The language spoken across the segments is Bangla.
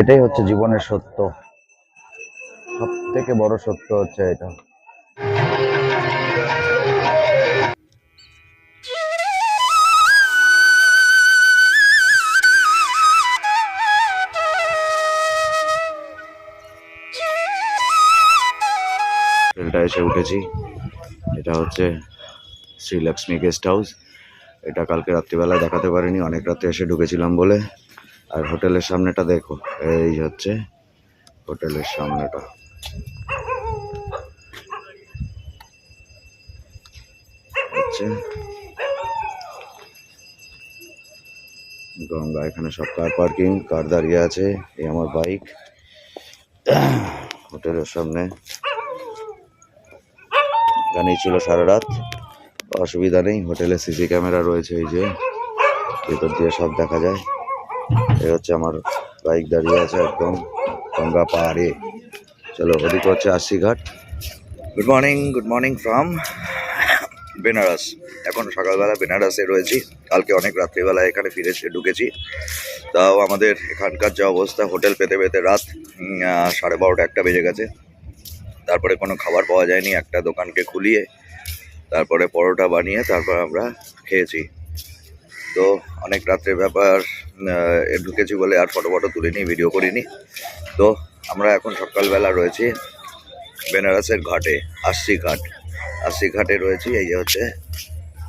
এটাই হচ্ছে জীবনের সত্য। সব থেকে বড় সত্য হচ্ছে এটা। হোটেলটা এসে উঠেছি। এটা হচ্ছে শ্রীলক্ষ্মী গেস্ট হাউস। এটা কালকে রাত্রিবেলা দেখাতে পারিনি, অনেক রাতে এসে ঢুকেছিলাম বলে। আর হোটেলের সামনেটা দেখো, এই হচ্ছে হোটেলের সামনেটা। হচ্ছে গঙ্গা, এখানে সব কার পার্কিং, কার দাঁড়িয়ে আছে, এই আমার বাইক। হোটেলের সামনে। এখানেই ছিল সারা রাত। অসুবিধা নেই, হোটেলে সিসি ক্যামেরা রয়েছে এই যে, ভেতর দিয়ে সব দেখা যায়। এই হচ্ছে আমার বাইক দাঁড়িয়ে আছে একদম গঙ্গা পাহাড়ে। চলো ওদিকে হচ্ছে Assi Ghat good morning good morning from Benaras এখন সকালবেলা বেনারসে রয়েছি। কালকে অনেক রাত্রিবেলা এখানে ফিরে ঢুকেছি। তাও আমাদের এখানকার যা অবস্থা, হোটেল পেতে পেতে রাত সাড়ে বারোটা একটা বেজে গেছে। তারপরে কোনো খাবার পাওয়া যায়নি, একটা দোকানকে খুলিয়ে তারপরে পরোটা বানিয়ে তারপর আমরা খেয়েছি। তো অনেক রাত্রের ব্যাপার ঢুকেছি বলে আর ফটো ফটো তুলিনি ভিডিও করিনি। তো আমরা এখন সকালবেলা রয়েছি বেনারসের ঘাটে, আশি ঘাট। আশি ঘাটে রয়েছি, এই যে হচ্ছে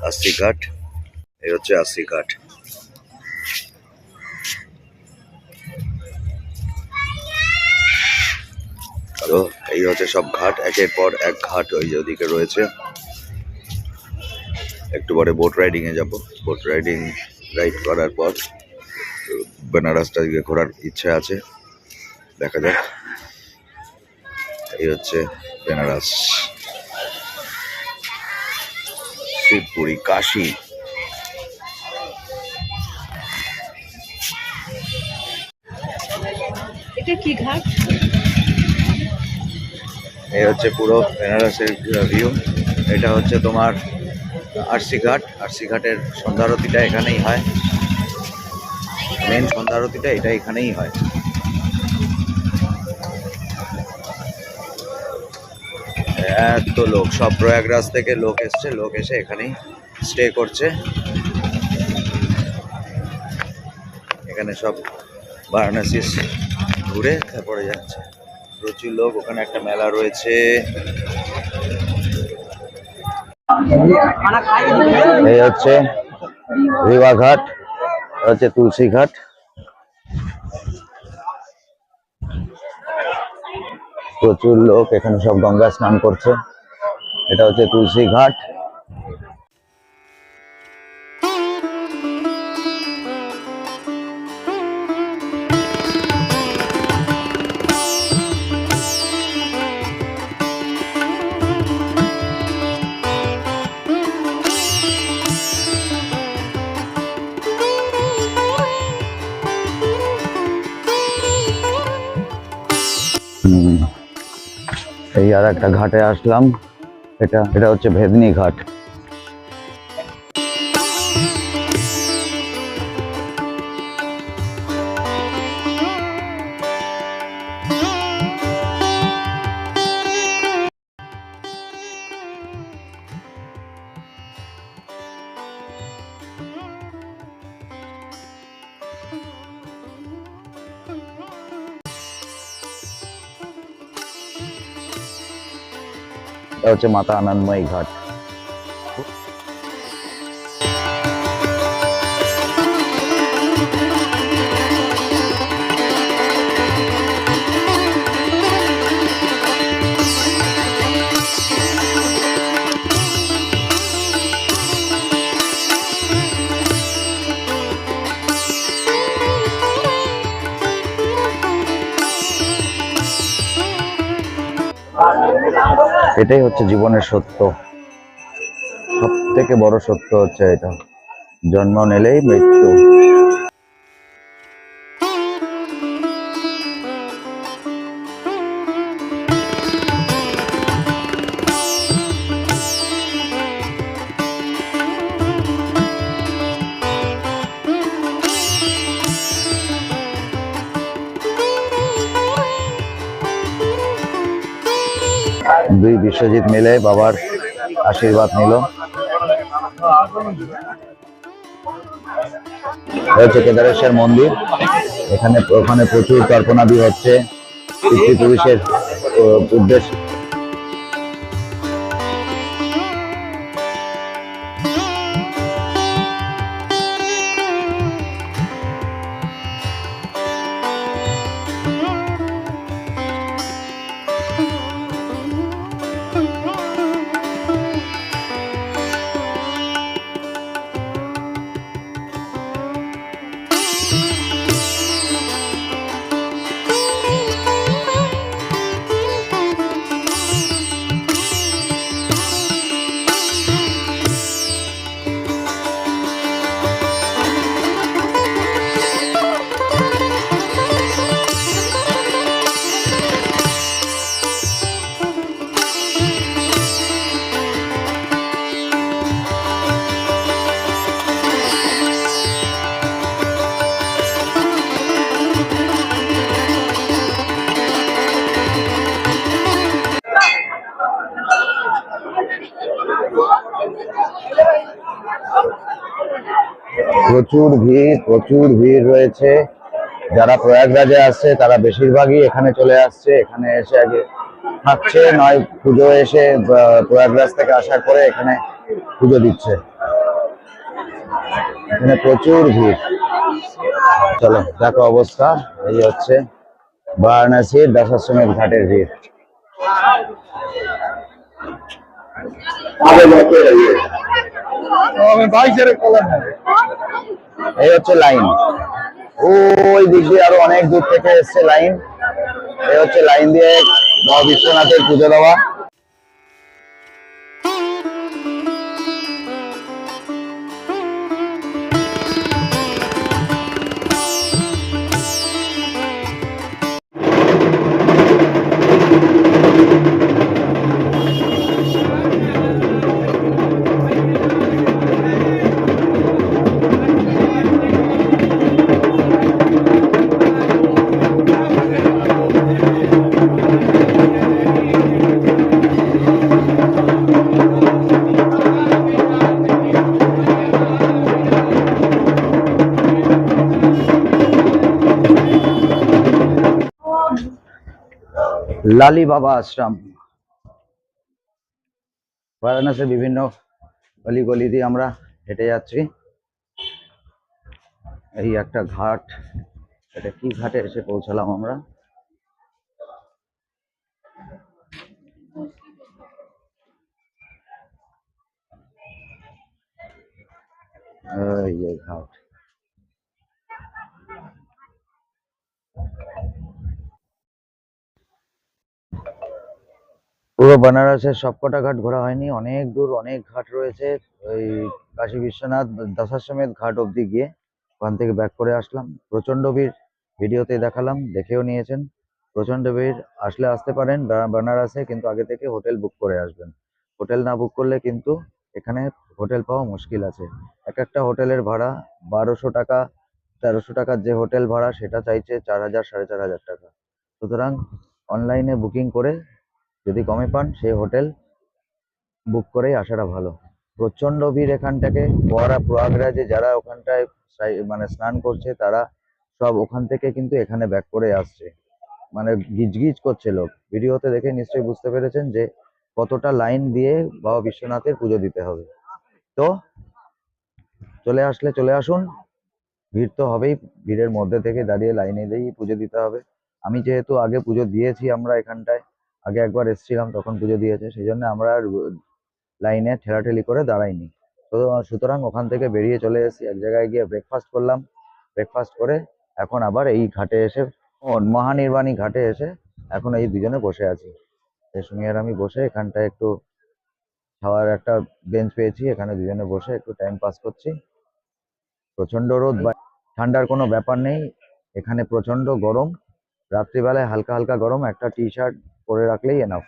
আশি ঘাট। এই হচ্ছে আশি ঘাট। তো এই হচ্ছে সব ঘাট, একের পর এক ঘাট ওই ওদিকে রয়েছে। একটু পরে বোট রাইডিং এ যাব। বোট রাইডিং রাইড করার পর বেনারসটা দিকে ঘোরার ইচ্ছা আছে। দেখা যাক। এই হচ্ছে বেনারস। শিবপুরি কাশি। এটা কি ঘাট? এই হচ্ছে পুরো বেনারসের ভিউ এটা হচ্ছে তোমার আরসি ঘাট। আরসি ঘাটের সন্ধ্যারতিটা এখানেই হয়। মেন সন্ধ্যারতিটা এটা এখানেই হয়। এত লোক, সব প্রয়াগরাজ থেকে লোক এসছে, লোক এসে এখানেই স্টে করছে। এখানে সব বারাণসী ঘুরে তারপরে যাচ্ছে। প্রচুর লোক, ওখানে একটা মেলা রয়েছে। এই হচ্ছে রিবা ঘাট হচ্ছে তুলসী ঘাট প্রচুর লোক এখানে সব গঙ্গা স্নান করছে। এটা হচ্ছে তুলসী ঘাট এই আর একটা ঘাটে আসলাম। এটা এটা হচ্ছে ভেদনি ঘাট। এটা হচ্ছে মাতা এটাই হচ্ছে জীবনের সত্য। সব থেকে বড় সত্য হচ্ছে এটা। জন্ম নিলেই মৃত্যু। বাবার আশীর্বাদ নিল। হয়েছে কেদারেশ্বর মন্দির এখানে ওখানে প্রচুর তর্পণাদি হচ্ছে। পিতৃপুরুষের উদ্দেশ্যে প্রচুর ভিড় প্রচুর ভিড় রয়েছে। যারা প্রয়াগরাজে আসছে তারা বেশিরভাগই এখানে চলে আসছে। এখানে এসে আগে থাকছে নয় পুজো এসে প্রয়াগরাজ থেকে আসার পরে এখানে পুজো দিচ্ছে। এখানে প্রচুর ভিড়। চলো, দেখো অবস্থা। এই হচ্ছে বারাণসীর দশাশ্বমেধ ঘাটের ভিড়। এই হচ্ছে লাইন। ওই দিক দিয়ে আরও অনেক দূর থেকে এসছে লাইন। এই হচ্ছে লাইন দিয়ে মহাবিশ্বনাথের বিশ্বনাথের পুজো দেওয়া। লালি বাবা আশ্রম। বারাণসীর বিভিন্ন গলি দিয়ে আমরা হেঁটে যাচ্ছি। এই একটা ঘাট। এটা কি ঘাটে এসে পৌঁছালাম আমরা? এই ঘাট। পুরো বেনারসের সবকটা ঘাট ঘোরা হয়নি, অনেক দূর অনেক ঘাট রয়েছে। ওই কাশী বিশ্বনাথ দশাশ্বমেধ ঘাট অবধি গিয়ে ওখান থেকে ব্যাক করে আসলাম। প্রচণ্ড ভিড়, ভিডিওতে দেখালাম, দেখেও নিয়েছেন। প্রচণ্ড ভিড়, আসলে আসতে পারেন বেনারসে, কিন্তু আগে থেকে হোটেল বুক করে আসবেন। হোটেল না বুক করলে কিন্তু এখানে হোটেল পাওয়া মুশকিল আছে। এক একটা হোটেলের ভাড়া বারোশো টাকা, তেরোশো টাকার যে হোটেল ভাড়া, সেটা চাইছে চার হাজার, সাড়ে চার হাজার টাকা। সুতরাং অনলাইনে বুকিং করে যদি কমে পান, সেই হোটেল বুক করেই আসাটা ভালো। প্রচণ্ড ভিড় এখানটাকে। পরা প্রয়াগরাজে যারা ওখানটায় মানে স্নান করছে, তারা সব ওখান থেকে কিন্তু এখানে ব্যাক করে আসছে। মানে গিজগিজ করছে লোক। ভিডিওতে দেখে নিশ্চয়ই বুঝতে পেরেছেন যে কতটা লাইন দিয়ে বাবা বিশ্বনাথের পুজো দিতে হবে। তো চলে আসলে চলে আসুন। ভিড় তো হবেই। ভিড়ের মধ্যে থেকে দাঁড়িয়ে লাইনে দিয়েই পুজো দিতে হবে। আমি যেহেতু আগে পুজো দিয়েছি আমরা এখানটায় আগে একবার এসেছিলাম, তখন পুজো দিয়েছে সেই জন্য আমরা লাইনে ঠেলাঠেলি করে দাঁড়াইনি। তো, সুতরাং ওখান থেকে বেরিয়ে চলে এসেছি, এক জায়গায় গিয়ে ব্রেকফাস্ট করলাম। ব্রেকফাস্ট করে এখন আবার এই ঘাটে এসে মহানির্বাণী ঘাটে এসে এখন এই দুজনে বসে আছি। রেশমি আর আমি বসে এখানটায় একটু খাওয়ার একটা বেঞ্চ পেয়েছি, এখানে দুজনে বসে একটু টাইম পাস করছি। প্রচণ্ড রোদ বা, ঠান্ডার কোনো ব্যাপার নেই। এখানে প্রচণ্ড গরম। রাত্রিবেলায় হালকা হালকা গরম, একটা টি শার্ট পরে রাখলেই এনাফ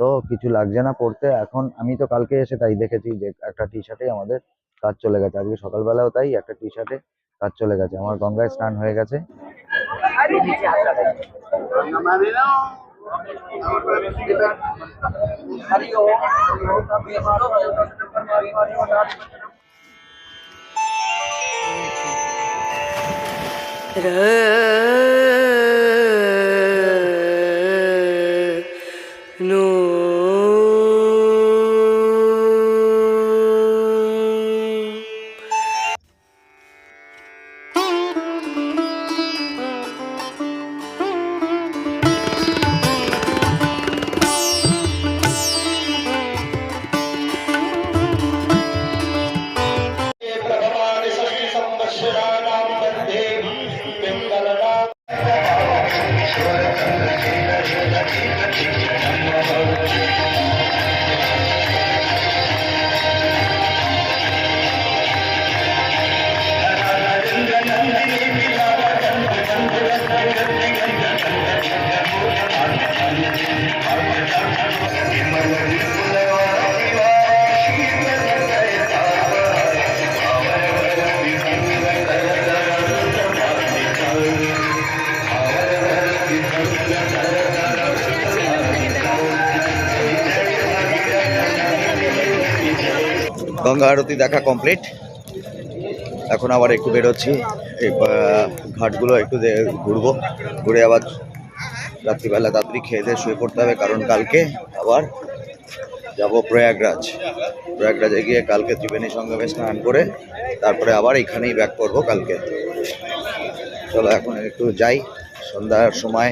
তো কিছু লাগছে না পড়তে, এখন আমি তো কালকে এসে তাই দেখেছি যে একটা টি শার্টেই আমাদের কাজ চলে গেছে। আজকে সকালবেলাও তাই একটা টি শার্টে কাজ চলে গেছে। আমার গঙ্গায় স্নান হয়ে গেছে। গঙ্গা আরতি দেখা কমপ্লিট। এখন আবার একটু বেরোচ্ছি, এই ঘাটগুলো একটু ঘুরবো। ঘুরে আবার রাত্রিবেলা তাড়াতাড়ি খেয়ে দিয়ে শুয়ে পড়তে হবে, কারণ কালকে আবার যাব প্রয়াগরাজ। প্রয়াগরাজে গিয়ে কালকে ত্রিবেণী সঙ্গমে স্নান করে তারপরে আবার এখানেই ব্যাক করব কালকে। চলো এখন একটু যাই, সন্ধ্যার সময়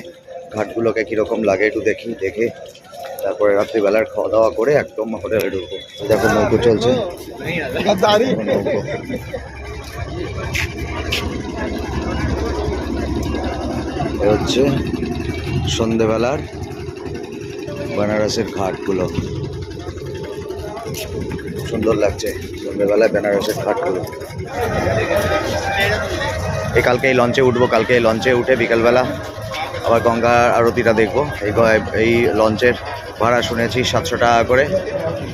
ঘাটগুলোকে কীরকম লাগে একটু দেখি, দেখে তারপরে রাত্রিবেলার খাওয়া দাওয়া করে একদম হোটেলে ঢুকবো। দেখো নৌকো চলছে। এ হচ্ছে সন্ধেবেলার বেনারসের ঘাটগুলো। সুন্দর লাগছে সন্ধেবেলায় বেনারসের ঘাটগুলো। এই কালকে এই লঞ্চে উঠবো কালকে এই লঞ্চে উঠে বিকালবেলা আবার গঙ্গা আরতিটা দেখব। এই এই লঞ্চের ভাড়া শুনেছি সাতশো টাকা করে।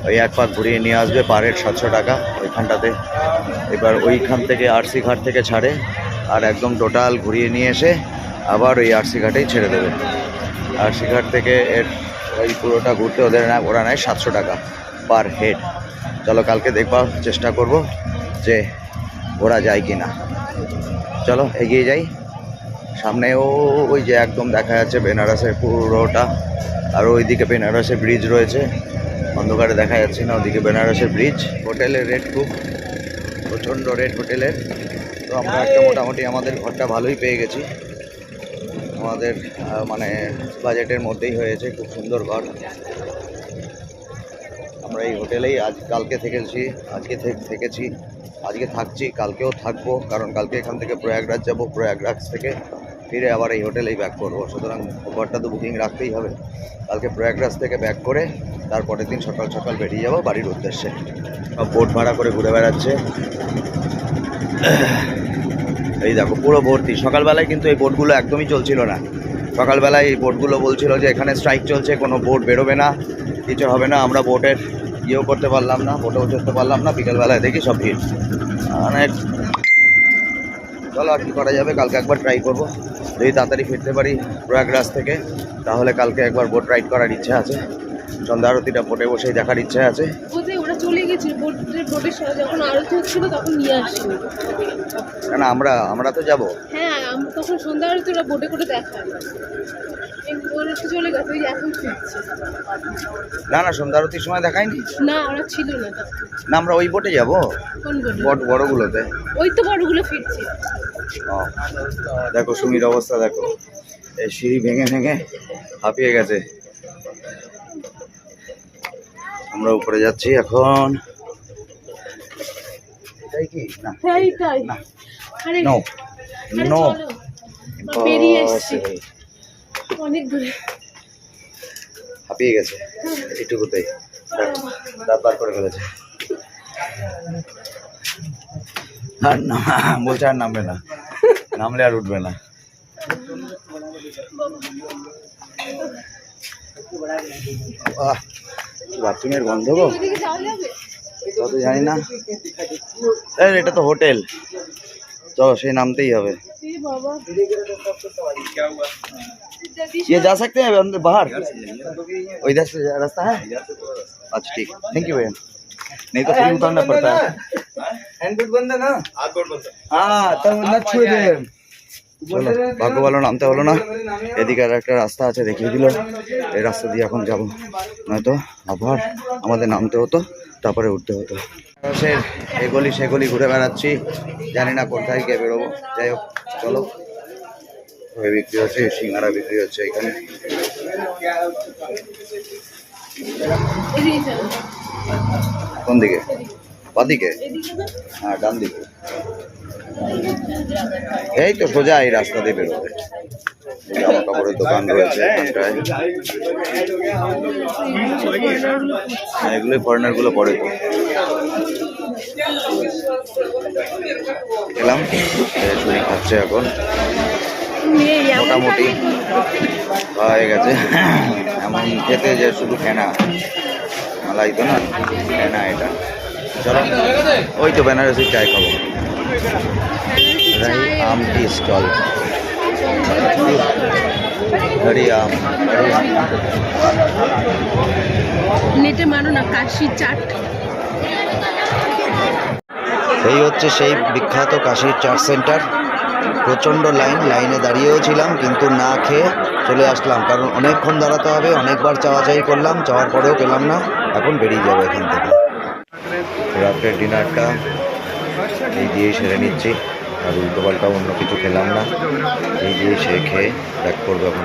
ওই এক পাক ঘুরিয়ে নিয়ে আসবে, পার হেড সাতশো টাকা ওইখানটাতে। এবার ওইখান থেকে আরসি ঘাট থেকে ছাড়ে আর একদম টোটাল ঘুরিয়ে নিয়ে এসে আবার ওই আরসি ঘাটেই ছেড়ে দেবে। আরসি ঘাট থেকে এর ওই পুরোটা ঘুরতে ওদের না, ওরা নেয় সাতশো টাকা পার হেড। চলো কালকে দেখবার চেষ্টা করব যে ওরা যায় কি না চলো এগিয়ে যাই। সামনেও ওই যে একদম দেখা যাচ্ছে বেনারসের পুরোটা আর ওইদিকে বেনারসের ব্রিজ রয়েছে। অন্ধকারে দেখা যাচ্ছে না ওদিকে বেনারসের ব্রিজ হোটেলের রেট খুব প্রচণ্ড রেট হোটেলের। তো আমরা একটা মোটামুটি আমাদের ঘরটা ভালোই পেয়ে গেছি। আমাদের মানে বাজেটের মধ্যেই হয়েছে খুব সুন্দর ঘর। আমরা এই হোটেলেই আজ কালকে থেকেছি আজকে থেকেছি আজকে থাকছি কালকেও থাকব কারণ কালকে এখান থেকে প্রয়াগরাজ যাব প্রয়াগরাজ থেকে। ফিরে আবার এই হোটেলেই ব্যাক করব। সুতরাং ঘরটা তো বুকিং রাখতেই হবে। কালকে প্রয়াগরাজ থেকে ব্যাক করে তারপরের দিন সকাল সকাল বেরিয়ে যাব বাড়ির উদ্দেশ্যে। সব বোট ভাড়া করে ঘুরে বেড়াচ্ছে। এই দেখো, পুরো ভর্তি। সকালবেলায় কিন্তু এই বোটগুলো একদমই চলছিল না। সকালবেলায় এই বোটগুলো বলছিল যে এখানে স্ট্রাইক চলছে, কোনো বোট বেরোবে না কিছু হবে না, আমরা বোটের ইয়েও করতে পারলাম না বোটেও চড়তে পারলাম না। বিকেলবেলায় দেখি সব ভিড়। অনেক চলো আর কি করা যাবে? কালকে একবার ট্রাই করব। যদি তাড়াতাড়ি ফিরতে পারি প্রয়াগরাজ থেকে তাহলে কালকে একবার বোট রাইড করার ইচ্ছা আছে। সন্ধ্যা আরতিটা বোটে বসেই দেখার ইচ্ছা আছে। ওরা চলে বোটের বোটের যখন আরতি হচ্ছিল তখন নিয়ে আসিনি কেন আমরা আমরা তো যাব। হ্যাঁ তখন সন্ধ্যা আরতি ওরা বোটে করে দেখায়। না না সন্ধ্যা আরতির সময় দেখায়নি? না ওরা ছিল না না আমরা ওই বোটে যাব? বোটে বড়গুলোতে। ওই তো বড়গুলো ফিরছে। দেখো সুমির অবস্থা দেখো। এই সিঁড়ি ভেঙে ভেঙে হাঁপিয়ে গেছে। আমরা উপরে যাচ্ছি এখন। এটাই কি? না না। নো নো চলো। আমরা বেরিয়ে এসছি। অনেক দূরে। হাঁপিয়ে গেছে এইটুকুতেই। দাঁত বার করে ফেলেছে। আর না বলছে আর নামবে না। নামলে আর উঠবে না বাহ, কি বাথরুমের গন্ধ গো ওইদিকে যাওয়া যাবে তত জানি না এই, এটা তো হোটেল চলো সেই নামতেই হবে এ বাবা ये जा सकते हैं अंदर बाहर वो इधर से रास्ता है अच्छा ठीक थैंक यू भैया नहीं तो फिर उतारना पड़ता है ভাগ্য ভালো নামতে হলো না এদিকে আর একটা রাস্তা আছে দেখিয়ে দিল এই রাস্তা দিয়ে এখন যাব নয়তো আবার আমাদের নামতে হতো তারপরে উঠতে হতো এগুলি সেগুলি ঘুরে বেড়াচ্ছি জানি না কোথায় গিয়ে বেরোবো যাই হোক চলো বিক্রি হচ্ছে সিঙ্গারা বিক্রি হচ্ছে এখানে কোন দিকে বাদিকে? হ্যাঁ ডান দিকে এই তো সোজা এই রাস্তা দিয়ে বেরোবে। জামা কাপড়ের দোকান রয়েছে হ্যাঁ, এগুলোই ফরেনারগুলো পড়ে তো। এলাম চুরি খাচ্ছে এখন। মোটামুটি হয়ে গেছে। এমন খেতে যে শুধু ফেনা মালাই না ফেনা এটা। চলো। ওই তো বেনারসি চায় খাব। রাহি আম স্টল আম এই হচ্ছে সেই বিখ্যাত কাশির চাট সেন্টার। প্রচণ্ড লাইন লাইনে দাঁড়িয়েও ছিলাম কিন্তু না খেয়ে চলে আসলাম। কারণ অনেকক্ষণ দাঁড়াতে হবে অনেকবার চাওয়াচাই করলাম চাওয়ার পরেও পেলাম না। এখন বেরিয়ে যাব এখান থেকে। রাত্রের ডিনারটা এই দিয়ে সেরে নিচ্ছি। আর উল্টো পাল্টা অন্য কিছু খেলাম না। এই দিয়ে সে খেয়ে ব্যাক করব এখন।